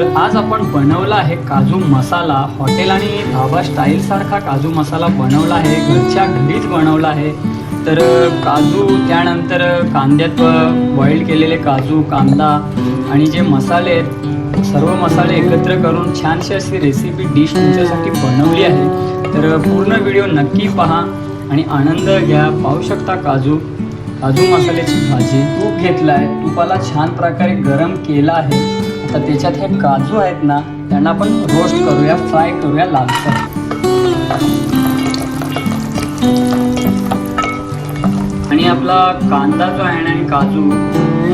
तर आज आपण बनवला आहे काजू मसाला. हॉटेल आणि धाबा स्टाईल सारखा काजू मसाला बनवला आहे. घरच्या घरीच बनवला आहे. तर काजू त्यानंतर कांद्यात बॉईल केलेले काजू कांदा आणि जे मसाले आहेत सर्व मसाले एकत्र करून छानशी अशी रेसिपी डिश तुमच्यासाठी बनवली आहे. तर पूर्ण व्हिडिओ नक्की पहा आणि आनंद घ्या. पाहू शकता काजू. काजू मसाल्याची भाजी तूप घेतला आहे तुपाला छान प्रकारे गरम केला आहे. तर त्याच्यात हे काजू आहेत ना त्यांना आपण रोस्ट करूया फ्राय करूया लालसर. आणि आपला कांदा जो आहे ना आणि काजू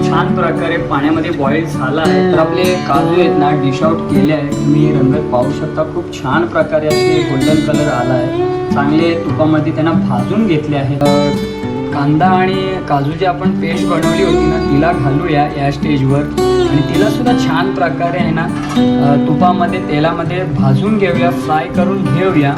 छान प्रकारे पाण्यामध्ये बॉईल झाला आहे. तर आपले काजू आहेत ना डिश आउट केले आहे तुम्ही रंगत पाहू शकता खूप छान प्रकारे असे गोल्डन कलर आला आहे. चांगले तुपामध्ये त्यांना भाजून घेतले आहे कांदा आणि काजू जी आपण पेस्ट बनवली होती ना तिला घालूया या स्टेजवर आणि तिला सुद्धा छान प्रकारे आहे ना तुपामध्ये तेलामध्ये भाजून घेऊया फ्राय करून घेऊया.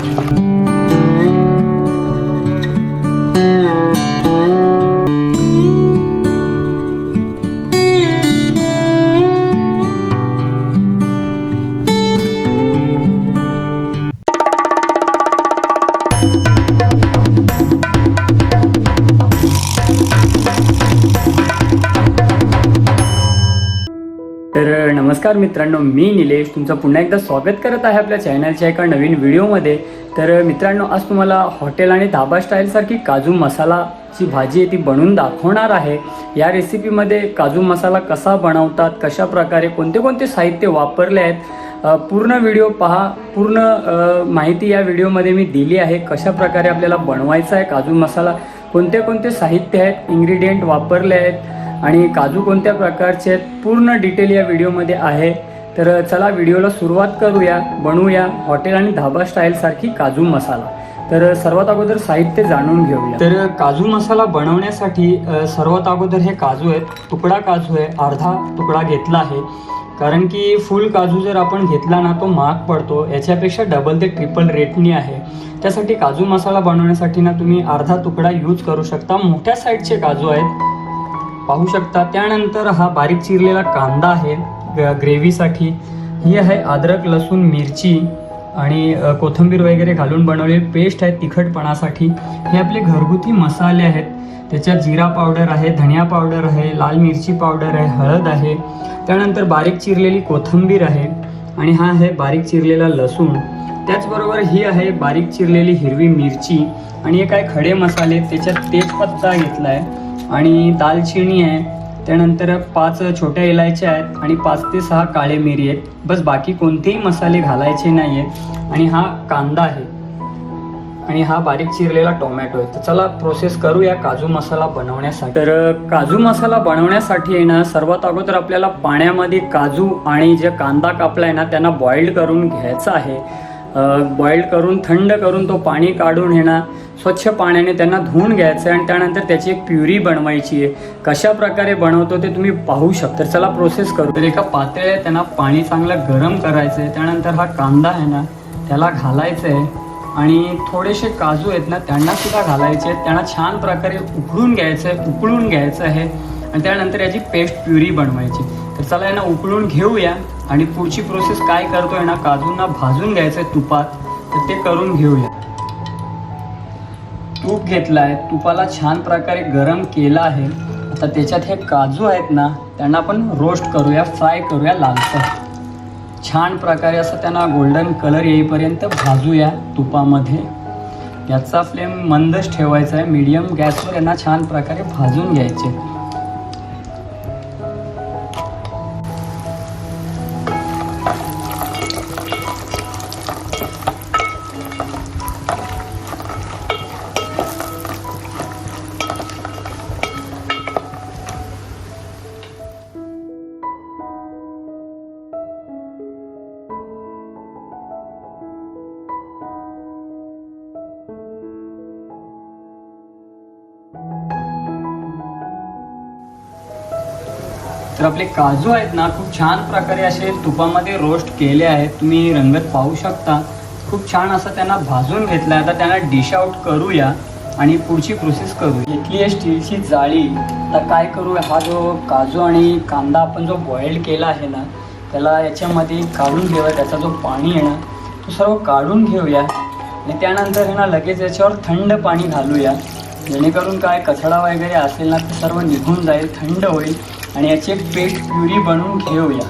नमस्कार मित्रांनो मी निलेश. तुमचं पुन्हा एकदा स्वागत करत आहे आपल्या चॅनलच्या एका नवीन व्हिडिओमध्ये तर मित्रांनो आज तुम्हाला हॉटेल आणि धाबा स्टाईलसारखी काजू मसालाची भाजी आहे ती बनवून दाखवणार आहे. या रेसिपीमध्ये काजू मसाला कसा बनवतात कशा प्रकारे कोणते कोणते साहित्य वापरले आहेत पूर्ण व्हिडिओ पहा. पूर्ण माहिती या व्हिडिओमध्ये मी दिली आहे. कशा प्रकारे आपल्याला बनवायचा आहे काजू मसाला कोणते कोणते साहित्य आहेत इन्ग्रेडियंट वापरले आहेत आणि काजू कोणत्या प्रकारचे आहेत पूर्ण डिटेल या व्हिडिओमध्ये आहे. तर चला व्हिडिओला सुरुवात करूया बनवूया हॉटेल आणि धाबा स्टाईल सारखी काजू मसाला. तर सर्वात अगोदर साहित्य जाणून घेऊया. तर काजू मसाला बनवण्यासाठी सर्वात अगोदर हे काजू आहेत तुकडा काजू आहे अर्धा तुकडा घेतला आहे. कारण की फुल काजू जर आपण घेतला ना तो महाग पडतो. याच्यापेक्षा डबल ते ट्रिपल रेटनी आहे. त्यासाठी काजू मसाला बनवण्यासाठी ना तुम्ही अर्धा तुकडा यूज करू शकता. मोठ्या साईजचे काजू आहेत. पाहू शकता. त्यानंतर हा बारीक चिरलेला कांदा आहे ग- ग्रेव्हीसाठी. ही आहे अद्रक लसूण मिरची आणि कोथिंबीर वगैरे घालून बनवलेली पेस्ट आहे तिखटपणासाठी. हे आपले घरगुती मसाले आहेत. त्याच्यात जिरा पावडर आहे धनिया पावडर आहे लाल मिरची पावडर आहे हळद आहे. त्यानंतर बारीक चिरलेली कोथिंबीर आहे आणि हा आहे बारीक चिरलेला लसूण. त्याचबरोबर ही आहे बारीक चिरलेली हिरवी मिरची आणि एक आहे खडे मसाले त्याच्यात तेजपत्ता घेतला आहे आणि दालचिनी आहे त्यानंतर पाच छोट्या इलायच्या आहेत आणि पाच ते सहा काळे मिरी आहेत. बस बाकी कोणतेही मसाले घालायचे नाही आहेत आणि हा कांदा आहे. आणि हा बारीक चिरलेला टोमॅटो आहे. तर चला प्रोसेस करूया काजू मसाला बनवण्यासाठी. तर काजू मसाला बनवण्यासाठी आहे ना सर्वात अगोदर आपल्याला पाण्यामध्ये काजू आणि जे कांदा कापला आहे ना त्यांना बॉईल्ड करून घ्यायचं आहे. बॉईल करून थंड करून तो पाणी काढून हे ना स्वच्छ पाण्याने त्यांना धुवून घ्यायचं आहे आणि त्यानंतर त्याची एक प्युरी बनवायची आहे. कशा प्रकारे बनवतो ते तुम्ही पाहू शकता. तर चला प्रोसेस करू. तर एका पातेल्यात त्यांना पाणी चांगलं गरम करायचं आहे त्यानंतर हा कांदा आहे ना त्याला घालायचं आहे आणि थोडेसे काजू आहेत ना त्यांना सुद्धा घालायचे. आहेत त्यांना छान प्रकारे उकळून घ्यायचं आहे उकळून घ्यायचं आहे. आणि त्यानंतर याची पेस्ट प्युरी बनवायची. तर चला यांना उकळून घेऊया. आणि पुढची प्रोसेस काय करतोय ना काजूंना भाजून घ्यायचं आहे तुपात. तर ते करून घेऊया. तूप घेतलं आहे तुपाला छान प्रकारे गरम केला आहे. आता त्याच्यात हे काजू आहेत ना त्यांना आपण रोस्ट करूया फ्राय करूया लालसर. छान प्रकारे असं त्यांना गोल्डन कलर येईपर्यंत भाजूया तुपामध्ये. याचा फ्लेम मंदच ठेवायचा आहे. मीडियम गॅसवर यांना छान प्रकारे भाजून घ्यायचे. आपले काजू आहेत ना खूप छान प्रकारे असे तुपामध्ये रोस्ट केले आहेत. तुम्ही रंगत पाहू शकता. खूप छान असं त्यांना भाजून घेतलं आहे. आता त्यांना डिश आउट करूया आणि पुढची प्रोसेस करू घेतली आहे स्टीलची जाळी. आता काय करू हा जो काजू आणि कांदा आपण जो बॉईल केला आहे ना त्याला याच्यामध्ये काढून घेऊया. त्याचा जो पाणी आहे ना तो सर्व काढून घेऊया. आणि त्यानंतर हे ना लगेच याच्यावर थंड पाणी घालूया. जेणेकरून काय कचरा वगैरे असेल ना ते सर्व निघून जाईल थंड होईल. आणि याची एक पेस्ट प्युरी बनवून घेऊया.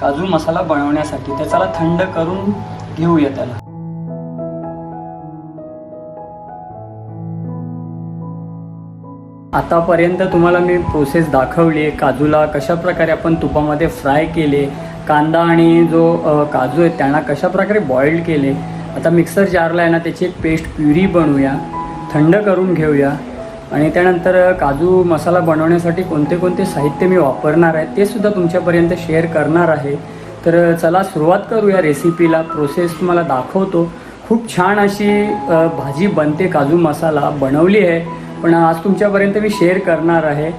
काजू मसाला बनवण्यासाठी. त्याचा थंड करून घेऊया त्याला. आतापर्यंत तुम्हाला मी प्रोसेस दाखवली. आहे काजूला कशा प्रकारे आपण तुपामध्ये फ्राय केले कांदा आणि जो काजू आहे त्यांना कशा प्रकारे केले. आता मिक्सर जारला आहे ना त्याची एक पेस्ट प्युरी बनवूया. थंड करून घेऊया. आणि त्यानंतर काजू मसाला बनवण्यासाठी कोणते कोणते साहित्य मी वापरणार आहे ते सुद्धा तुमच्यापर्यंत शेअर करणार आहे. तर चला सुरुवात करूया रेसिपीला. प्रोसेस तुम्हाला दाखवतो. खूप छान अशी भाजी बनते काजू मसाला बनवली आहे. पण आज तुमच्यापर्यंत मी शेअर करणार आहे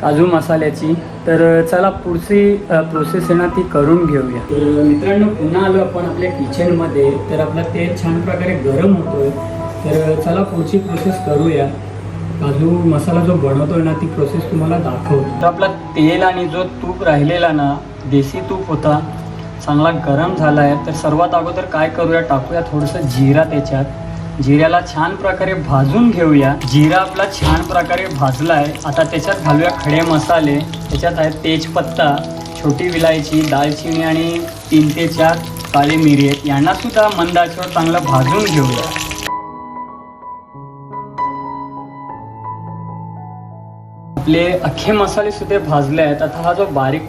काजू मसाल्याची. तर चला पुढची प्रोसेस आहे ना ती करून घेऊया. तर मित्रांनो पुन्हा आलो आपण आपल्या किचनमध्ये. तर आपला तेल छान प्रकारे गरम होतोय. तर चला पुढची प्रोसेस करूया. काजू मसाला जो बनवतोय ना ती प्रोसेस तुम्हाला दाखवतो. तर आपला तेल आणि जो तूप राहिलेला ना देसी तूप होता चांगला गरम झाला आहे तर सर्वात अगोदर काय करूया टाकूया थोडंसं जिरा त्याच्यात. जिऱ्याला छान प्रकारे भाजून घेऊया. जिरा आपला छान प्रकारे भाजला आहे आता त्याच्यात घालूया खडे मसाले. त्याच्यात आहे तेजपत्ता छोटी विलायची दालचिनी आणि तीन ते चार काळी मिरी आहेत. यांना सुद्धा मंदाच्यावर चांगलं भाजून घेऊया. आपले अख्खे मसाले सुद्धा भाजले आहेत. आता हा जो बारीक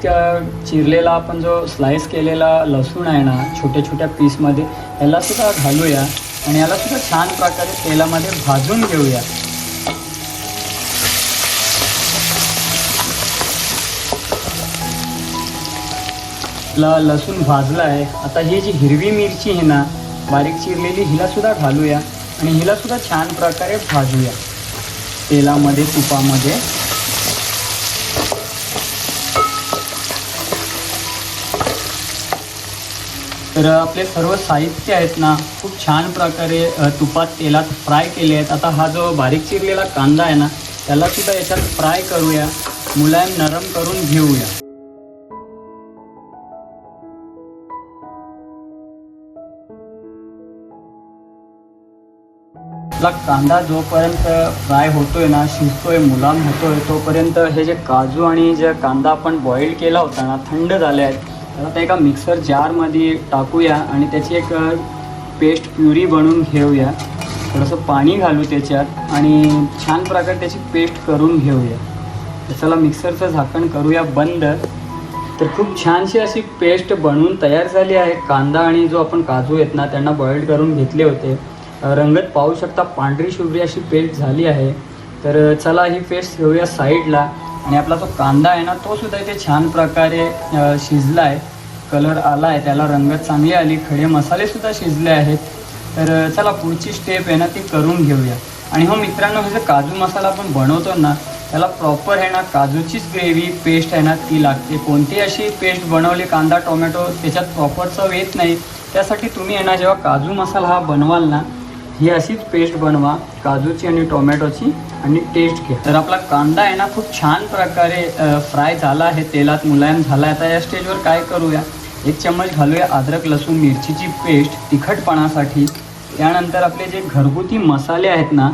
चिरलेला आपण जो स्लाइस केलेला लसूण आहे ना छोट्या छोट्या पीसमध्ये याला सुद्धा घालूया आणि याला सुद्धा छान प्रकारे तेलामध्ये भाजून घेऊया. ला लसूण भाजला आहे आता ही जी हिरवी मिरची आहे ना बारीक चिरलेली हिला सुद्धा घालूया आणि हिला सुद्धा छान प्रकारे भाजूया. तेलामध्ये तुपामध्ये. तर आपले सर्व साहित्य आहेत ना खूप छान प्रकारे तुपात तेलात फ्राय केले आहेत. आता हा जो बारीक चिरलेला कांदा आहे ना त्याला सुद्धा याच्यात फ्राय करूया. मुलायम नरम करून घेऊया. आपला कांदा जोपर्यंत फ्राय होतोय ना शिजतोय मुलाम होतोय तोपर्यंत हे जे काजू आणि जे कांदा आपण बॉईल केला होता ना थंड झाले आहेत. तर आता एका मिक्सर जारमध्ये टाकूया आणि त्याची एक पेस्ट प्युरी बनवून घेऊया. थोडंसं पाणी घालू त्याच्यात आणि छान प्रकारे त्याची पेस्ट करून घेऊया. तर चला मिक्सरचं झाकण करूया बंद. तर खूप छानशी अशी पेस्ट बनवून तयार झाली आहे. कांदा आणि जो आपण काजू आहेत ना त्यांना बॉईल करून घेतले होते. रंगत पाहू शकता पांढरी शुभ्री अशी पेस्ट झाली आहे. तर चला ही पेस्ट ठेवूया साईडला आणि आपला जो कांदा आहे ना तो सुद्धा इथे छान प्रकारे शिजला आहे कलर आला आहे त्याला रंगत चांगली आली खडे मसालेसुद्धा शिजले आहेत. तर चला पुढची स्टेप आहे ना ती करून घेऊया. आणि हो मित्रांनो हे जे काजू मसाला आपण बनवतो ना त्याला प्रॉपर आहे ना काजूचीच ग्रेव्ही पेस्ट आहे ना ती लागते. कोणती अशी पेस्ट बनवली कांदा टोमॅटो त्याच्यात प्रॉपर चव येत नाही. त्यासाठी तुम्ही आहे ना जेव्हा काजू मसाला हा बनवाल ना ही अशीच पेस्ट बनवा काजूची आणि टोमॅटोची आणि टेस्ट घ्या. तर आपला कांदा आहे ना खूप छान प्रकारे फ्राय झाला आहे तेलात मुलायम झाला आहे. आता या स्टेजवर काय करूया? एक चम्मच घालूया अद्रक लसूण मिरचीची पेस्ट तिखटपणासाठी. त्यानंतर आपले जे घरगुती मसाले आहेत ना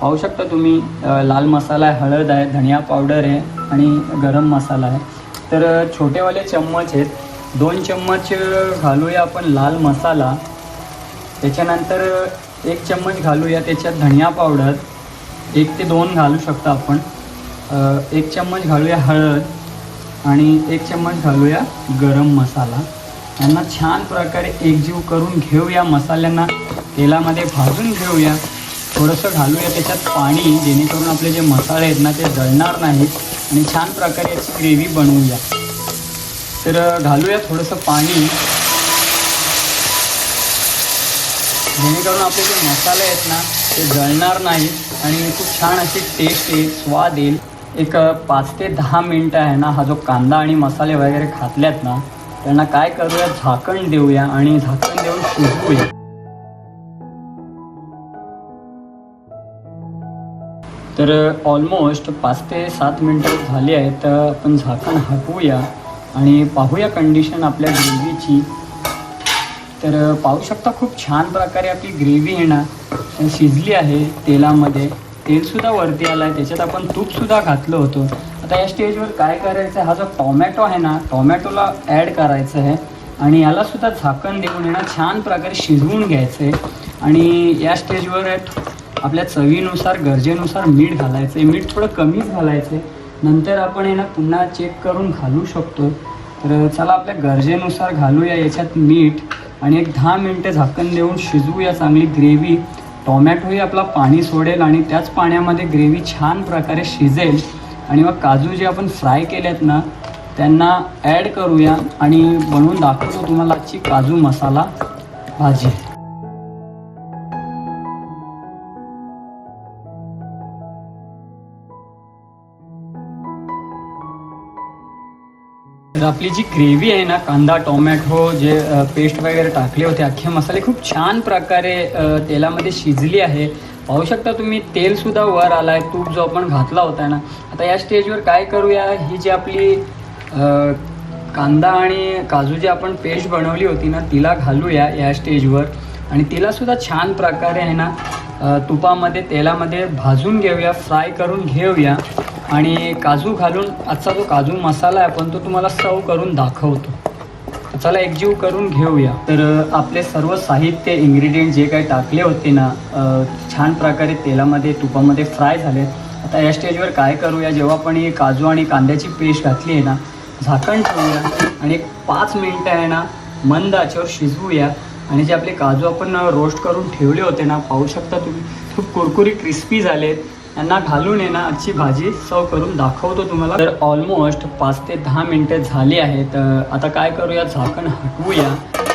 पाहू शकता तुम्ही लाल मसाला आहे हळद आहे धनिया पावडर आहे आणि गरम मसाला आहे. तर छोटेवाले चम्मच आहेत. दोन चम्मच घालूया आपण लाल मसाला. त्याच्यानंतर एक चम्मच घालूया त्याच्यात धनिया पावडर एक ते दोन घालू शकता आपण. एक चम्मच घालूया हळद आणि एक चम्मच घालूया गरम मसाला. यांना छान प्रकारे एकजीव करून घेऊया मसाल्यांना तेलामध्ये भाजून घेऊया. थोडंसं घालूया त्याच्यात पाणी जेणेकरून आपले जे मसाले आहेत ना ते जळणार नाहीत आणि छान प्रकारे याची ग्रेव्ही बनवूया. तर घालूया थोडंसं पाणी. जेणेकरून आपले जे मसाले आहेत ना ते जळणार नाहीत आणि खूप छान अशी टेस्ट येईल स्वाद येईल. एक पाच ते दहा मिनटं आहे ना हा जो कांदा आणि मसाले वगैरे खातल्यात ना त्यांना काय करूया झाकण देऊया आणि झाकण देऊन शिजवूया. तर ऑलमोस्ट पाच ते सात मिनटं झाली आहेत तर आपण झाकण हटवूया आणि पाहूया कंडिशन आपल्या ग्रेव्हीची तर पाहू शकता खूप छान प्रकारे आपली ग्रेव्ही आहे ना शिजली आहे तेलामध्ये. तेलसुद्धा वरती आलं आहे त्याच्यात आपण तूपसुद्धा घातलं होतं. आता या स्टेजवर काय करायचं हा जो टॉमॅटो आहे ना टॉमॅटोला ॲड करायचं आहे. आणि यालासुद्धा झाकण देऊन आहे ना छान प्रकारे शिजवून घ्यायचं आहे. आणि या स्टेजवर आपल्या चवीनुसार गरजेनुसार मीठ घालायचं आहे. मीठ थोडं कमीच घालायचं आहे. नंतर आपण आहे ना पुन्हा चेक करून घालू शकतो. तर चला आपल्या गरजेनुसार घालूया याच्यात मीठ. आणि एक दहा मिनटं झाकण देऊन शिजवूया चांगली ग्रेव्ही. टोमॅटोही आपला पाणी सोडेल आणि त्याच पाण्यामध्ये ग्रेव्ही छान प्रकारे शिजेल. आणि मग काजू जे आपण फ्राय केलेत ना त्यांना ॲड करूया आणि बनवून दाखवतो तुम्हाला आजची काजू मसाला भाजी. तर आपली जी ग्रेव्ही आहे ना कांदा टोमॅटो जे पेस्ट वगैरे टाकले होते अख्खे मसाले खूप छान प्रकारे तेलामध्ये शिजली आहे. पाहू शकता तुम्ही तेलसुद्धा वर आला आहे तूप जो आपण घातला होता ना. आता या स्टेजवर काय करूया? ही जी आपली कांदा आणि काजू जी आपण पेस्ट बनवली होती ना तिला घालूया या स्टेजवर. आणि तिलासुद्धा छान प्रकारे आहे ना तुपामध्ये तेलामध्ये भाजून घेऊया फ्राय करून घेऊया. आणि काजू घालून आजचा जो काजू मसाला आहे आपण तो तुम्हाला सर्व करून दाखवतो. चला एकजीव करून घेऊया. तर आपले सर्व साहित्य इंग्रेडियंट जे काही टाकले होते ना छान प्रकारे तेलामध्ये तुपामध्ये फ्राय झाले. आता या स्टेजवर काय करूया? जेव्हा आपण ही काजू आणि कांद्याची पेस्ट घातली आहे ना झाकण ठेवूया आणि एक पाच मिनटं आहे ना मंद आचेवर शिजवूया. आणि जे आपले काजू आपण रोस्ट करून ठेवले होते ना पाहू शकता तुम्ही खूप कुरकुरी क्रिस्पी झालेत. यांना घालून आहे ना आजची भाजी. सर्व करून दाखवतो तुम्हाला. तर ऑलमोस्ट पाच ते दहा मिनटं झाली आहेत. आता काय करूया? झाकण हटवूया.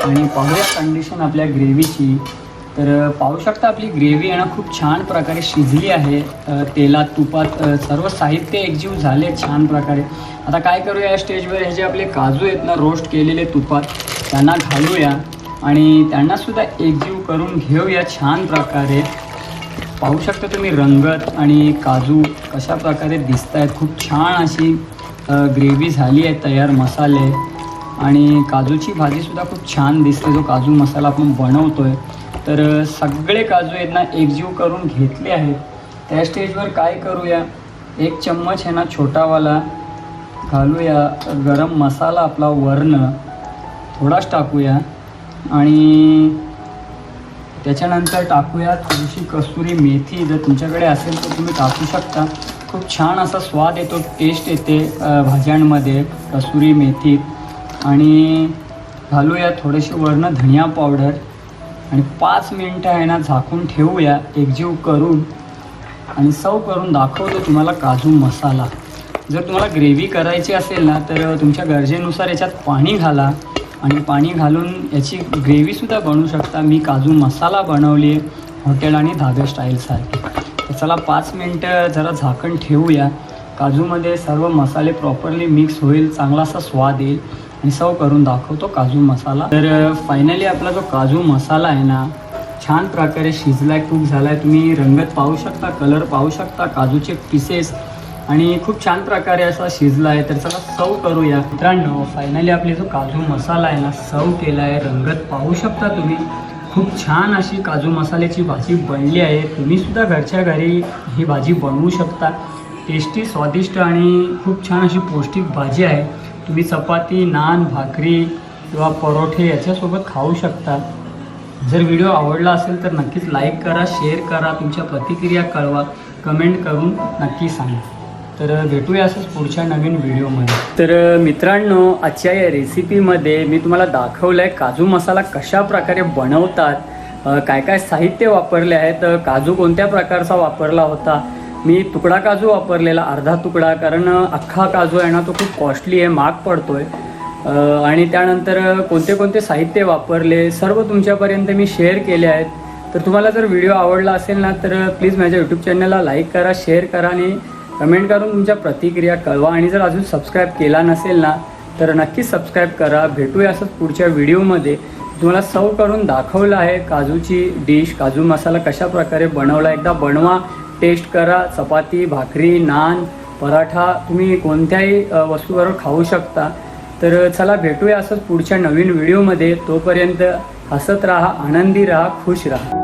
आणि पाहूया कंडिशन आपल्या ग्रेव्हीची तर पाहू शकता आपली ग्रेव्ही आहे ना खूप छान प्रकारे शिजली आहे. तेलात तुपात सर्व साहित्य एकजीव झाले छान प्रकारे. आता काय करूया या स्टेजवर हे जे आपले काजू आहेत ना रोस्ट केलेले तुपात त्यांना घालूया. आणि त्यांनासुद्धा एकजीव करून घेऊया छान प्रकारे. पाहू शकता तुम्ही रंगत आणि काजू कशा प्रकारे दिसत आहेत खूप छान अशी ग्रेव्ही झाली आहे तयार मसाले. आणि काजूची भाजीसुद्धा खूप छान दिसते. जो काजू मसाला आपण बनवतो आहे तर सगळे काजू आहेत ना एकजीव करून घेतले आहेत. त्या स्टेजवर काय करूया? एक चम्मच आहे ना छोटावाला घालूया. गरम मसाला आपला वर्ण थोडाच टाकूया. आणि त्याच्यानंतर टाकूया थोडीशी कसुरी मेथी जर तुमच्याकडे असेल तर तुम्ही टाकू शकता. खूप छान असा स्वाद येतो टेस्ट येते भाज्यांमध्ये कसुरी मेथी. आणि घालूया थोडेसे वरनं धनिया पावडर आणि पाच मिनटं आहे ना झाकून ठेवूया. एकजीव करून आणि सव करून दाखवतो तुम्हाला काजू मसाला. जर तुम्हाला ग्रेव्ही करायची असेल ना तर तुमच्या गरजेनुसार याच्यात पाणी घाला. आणि पाणी घालून याची ग्रेव्हीसुद्धा बनवू शकता. मी काजू मसाला बनवली आहे हॉटेल आणि धाबे स्टाईलसारखी तर चला पाच मिनटं जरा झाकण ठेवूया. काजूमध्ये सर्व मसाले प्रॉपरली मिक्स होईल चांगला असा स्वाद येईल. आणि सर्व करून दाखवतो काजू मसाला. तर फायनली आपला जो काजू मसाला आहे ना छान प्रकारे शिजलाय खूप झालाय. तुम्ही रंगत पाहू शकता कलर पाहू शकता काजूचे पीसेस आणि खूप छान प्रकारे असा शिजला आहे. तर चला सव करूया. मित्रांनो फायनली आपली जो काजू मसाला आहे ना सव केला आहे. रंगत पाहू शकता तुम्ही. खूप छान अशी काजू मसाल्याची भाजी बनली आहे. तुम्हीसुद्धा घरच्या घरी ही भाजी बनवू शकता. टेस्टी स्वादिष्ट आणि खूप छान अशी पौष्टिक भाजी आहे. तुम्ही चपाती नान भाकरी किंवा परोठे याच्यासोबत खाऊ शकता. जर व्हिडिओ आवडला असेल तर नक्कीच लाईक करा शेअर करा. तुमच्या प्रतिक्रिया कळवा. कमेंट करून नक्की सांगा. तर भेटूया असंच पुढच्या नवीन व्हिडिओमध्ये. तर मित्रांनो आजच्या या रेसिपीमध्ये मी तुम्हाला दाखवलं आहे काजू मसाला कशा प्रकारे बनवतात काय काय साहित्य वापरले आहेत काजू कोणत्या प्रकारचा वापरला होता. मी तुकडा काजू वापरलेला अर्धा तुकडा कारण अख्खा काजू आहे ना तो खूप कॉस्टली आहे महाग पडतो आहे आणि त्यानंतर कोणते कोणते साहित्य वापरले सर्व तुमच्यापर्यंत मी शेअर केले आहेत. तर तुम्हाला जर व्हिडिओ आवडला असेल ना तर प्लीज माझ्या यूट्यूब चॅनलला लाईक करा शेअर करा आणि कमेंट करून तुमच्या प्रतिक्रिया कळवा. आणि जर अजून सबस्क्राईब केला नसेल ना तर नक्कीच सबस्क्राईब करा. भेटूया असंच पुढच्या व्हिडिओमध्ये तुम्हाला सर्व करून दाखवलं आहे काजूची डिश काजू मसाला कशा प्रकारे बनवला एकदा बनवा. टेस्ट करा. चपाती भाकरी नान पराठा तुम्ही कोणत्याही वस्तूबरोबर खाऊ शकता. तर चला भेटूया असंच पुढच्या नवीन व्हिडिओमध्ये तोपर्यंत हसत राहा आनंदी राहा खुश राहा.